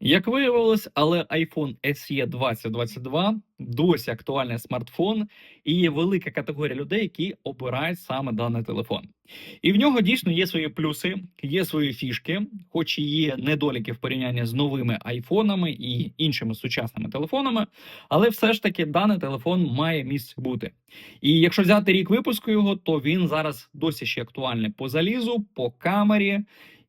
Як виявилось, але iPhone SE 2022 досі актуальний смартфон, і є велика категорія людей, які обирають саме даний телефон. І в нього дійсно є свої плюси, є свої фішки, хоч і є недоліки в порівнянні з новими айфонами і іншими сучасними телефонами, але все ж таки даний телефон має місце бути. І якщо взяти рік випуску його, то він зараз досі ще актуальний по залізу, по камері.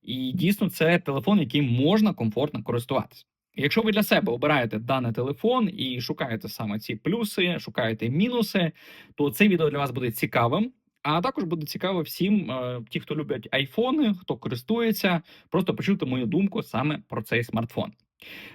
І дійсно це телефон, яким можна комфортно користуватися. Якщо ви для себе обираєте даний телефон і шукаєте саме ці плюси, шукаєте мінуси, то це відео для вас буде цікавим. А також буде цікаво всім, е, ті, хто люблять айфони, хто користується, просто почути мою думку саме про цей смартфон.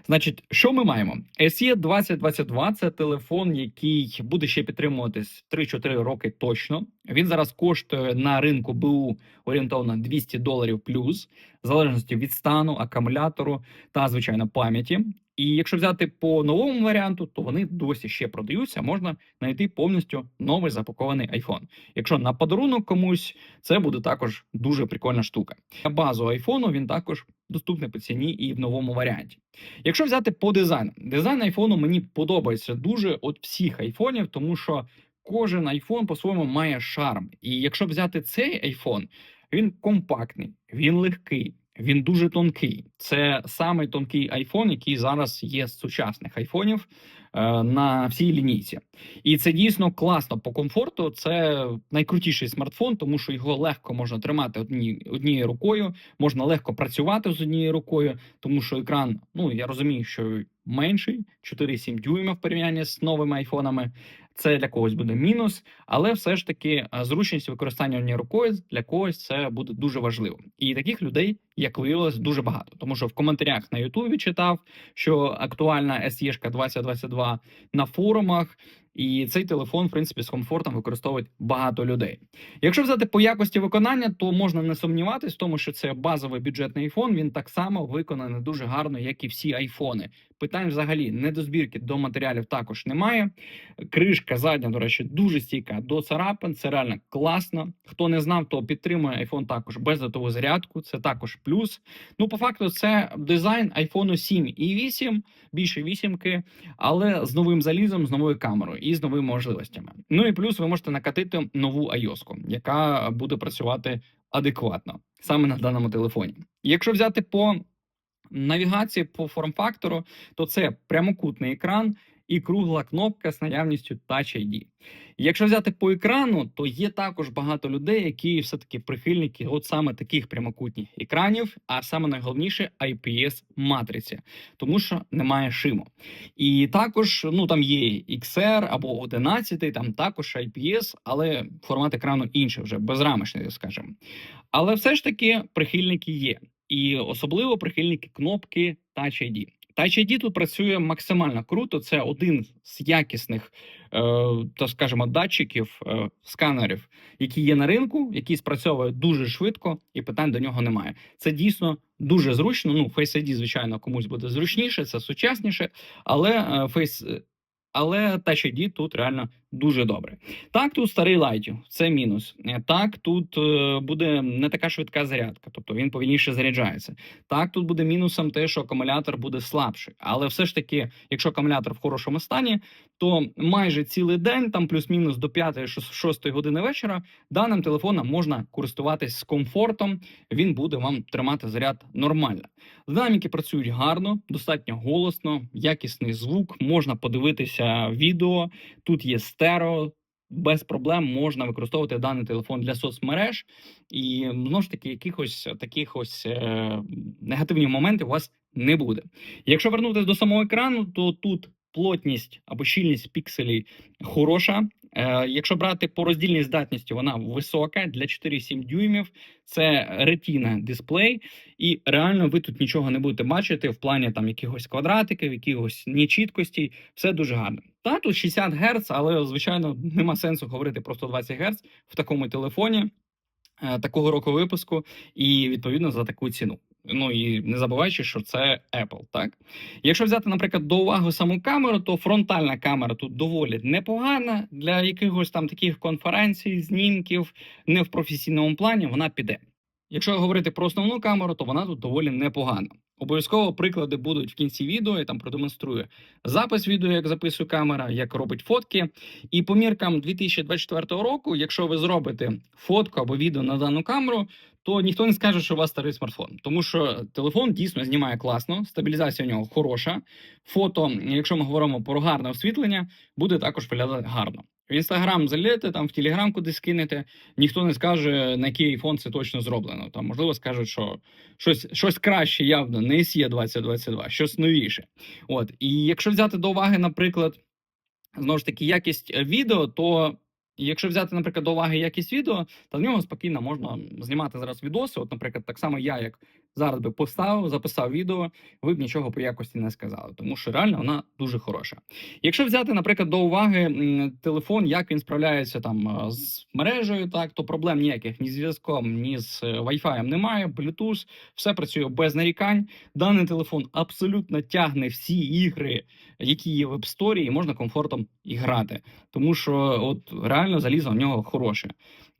Значить, що ми маємо? SE 2022 – це телефон, який буде ще підтримуватись 3-4 роки точно. Він зараз коштує на ринку БУ орієнтовно 200 доларів плюс, в залежності від стану, акумулятору та звичайно пам'яті. І якщо взяти по новому варіанту, то вони досі ще продаються. Можна знайти повністю новий запакований iPhone. Якщо на подарунок комусь, це буде також дуже прикольна штука. Базу айфону він також доступний по ціні і в новому варіанті. Якщо взяти по дизайну, дизайн айфону мені подобається дуже от всіх айфонів, тому що кожен айфон по-своєму має шарм. І якщо взяти цей айфон, він компактний, він легкий. Він дуже тонкий. Це самий тонкий айфон, який зараз є з сучасних айфонів е, на всій лінійці. І це дійсно класно по комфорту. Це найкрутіший смартфон, тому що його легко можна тримати одні, однією рукою, можна легко працювати з однією рукою, тому що екран, ну я розумію, що менший 4,7 дюйма в порівнянні з новими айфонами. Це для когось буде мінус, але все ж таки зручність використання однією рукою для когось це буде дуже важливо. І таких людей, як виявилось, дуже багато. Тому що в коментарях на Ютубі читав, що актуальна SE 2022 на форумах. І цей телефон, в принципі, з комфортом використовують багато людей. Якщо взяти по якості виконання, то можна не сумніватись в тому, що це базовий бюджетний iPhone, Він так само виконаний дуже гарно, як і всі айфони. Питань взагалі не до матеріалів також немає. Кришка задня, до речі, дуже стійка до царапин. Це реально класно. Хто не знав, то підтримує iPhone також бездатову зарядку. Це також плюс. Ну, по факту, це дизайн iPhone 7 і 8, більше вісімки, але з новим залізом, з новою камерою і з новими можливостями. Ну і плюс ви можете накатити нову iOS, яка буде працювати адекватно саме на даному телефоні. Якщо взяти по навігації по форм-фактору, то це прямокутний екран і кругла кнопка з наявністю Touch ID. Якщо взяти по екрану, то є також багато людей, які все-таки прихильники от саме таких прямокутних екранів, а саме найголовніше IPS матриці, тому що немає шиму. І також ну там є XR або 11, там також IPS, але формат екрану інший, вже безрамочний, скажімо. Але все ж таки прихильники є. І особливо прихильники кнопки Touch ID. Touch ID тут працює максимально круто. Це один з якісних, е, то скажімо, датчиків е, сканерів, які є на ринку, які спрацьовують дуже швидко, і питань до нього немає. Це дійсно дуже зручно. Ну, Face ID, звичайно, комусь буде зручніше, це сучасніше, але е, Face але Touch ID тут реально дуже добре. Так, тут старий лайтів, це мінус. Е, так, тут е, буде не така швидка зарядка, тобто він повільніше заряджається. Так, тут буде мінусом те, що акумулятор буде слабший. Але все ж таки, якщо акумулятор в хорошому стані, то майже цілий день, там плюс-мінус до 5-6 години вечора, даним телефоном можна користуватись з комфортом. Він буде вам тримати заряд нормально. Динаміки працюють гарно, достатньо голосно, якісний звук, можна подивитися відео. Тут є стерео, без проблем можна використовувати даний телефон для соцмереж, і знову ж таки, якихось таких ось е, негативних моментів у вас не буде. Якщо вернутися до самого екрану, то тут плотність або щільність пікселів хороша. Е, Якщо брати по роздільній здатності, вона висока для 4,7 дюймів. Це ретіна дисплей, і реально ви тут нічого не будете бачити в плані там якихось квадратиків, якихось нечіткості. Все дуже гарно. Та тут 60 Гц, але звичайно нема сенсу говорити про 120 Гц в такому телефоні. Е, такого року випуску, і відповідно за таку ціну. Ну і не забуваючи, що це Apple, так якщо взяти, наприклад, до уваги саму камеру, то фронтальна камера тут доволі непогана для якихось там таких конференцій, знімків, не в професійному плані вона піде. Якщо говорити про основну камеру, то вона тут доволі непогана. Обов'язково приклади будуть в кінці відео, я там продемонструю запис відео, як записує камера, як робить фотки. І по міркам 2024 року, якщо ви зробите фотку або відео на дану камеру, то ніхто не скаже, що у вас старий смартфон, тому що телефон дійсно знімає класно, стабілізація у нього хороша. Фото, якщо ми говоримо про гарне освітлення, буде також виглядати гарно. В інстаграм заліте, там в телеграм кудись кинете, ніхто не скаже, на який iPhone це точно зроблено. Там можливо скажуть, що щось, щось краще явно не SE 2022, щось новіше. От і якщо взяти до уваги, наприклад, знову ж таки, якість е, відео, то якщо взяти, наприклад, до уваги якість відео, то в нього спокійно можна знімати зараз відоси. От, наприклад, так само я, як зараз би поставив, записав відео, ви б нічого по якості не сказали, тому що реально вона дуже хороша. Якщо взяти, наприклад, до уваги телефон, як він справляється там е, з мережею, так то проблем ніяких ні з зв'язком, ні з е, Wi-Fi немає, Bluetooth, все працює без нарікань. Даний телефон абсолютно тягне всі ігри, які є в App Store, і можна комфортом і грати. Тому що от реально залізо в нього хороше.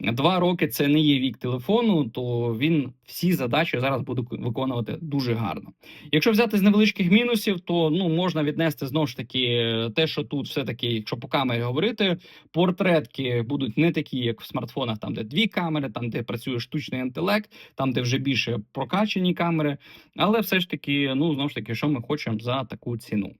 Два роки це не є вік телефону, то він всі задачі зараз буде виконувати дуже гарно. Якщо взяти з невеличких мінусів, то ну можна віднести знову ж таки е, те, що тут все таки, якщо по камері говорити, портретки будуть не такі, як в смартфонах, там де дві камери, там де працює штучний інтелект, там де вже більше прокачані камери. Але все ж таки, ну знову ж таки, що ми хочемо за таку ціну.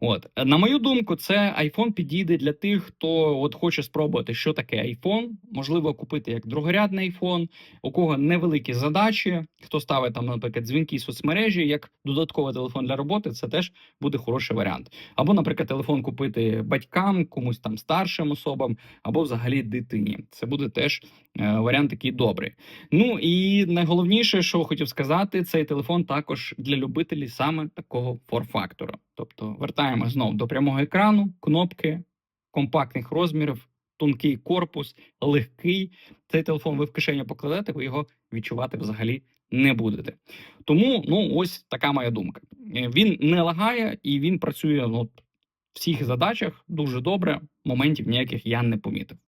От на мою думку, це iPhone підійде для тих, хто от хоче спробувати, що таке iPhone. Можливо, купити як другорядний iPhone, у кого невеликі задачі, хто ставить там, наприклад, дзвінки соцмережі як додатковий телефон для роботи, це теж буде хороший варіант. Або, наприклад, телефон купити батькам, комусь там старшим особам, або взагалі дитині. Це буде теж варіант такий добрий. Ну і найголовніше, що хотів сказати, цей телефон також для любителів саме такого фор-фактору. Тобто вертаємо знову до прямого екрану, кнопки компактних розмірів, тонкий корпус, легкий. Цей телефон ви в кишені покладете, ви його відчувати взагалі не будете. Тому ну ось така моя думка. Е, Він не лагає і він працює ну, в всіх задачах дуже добре. Моментів ніяких я не помітив.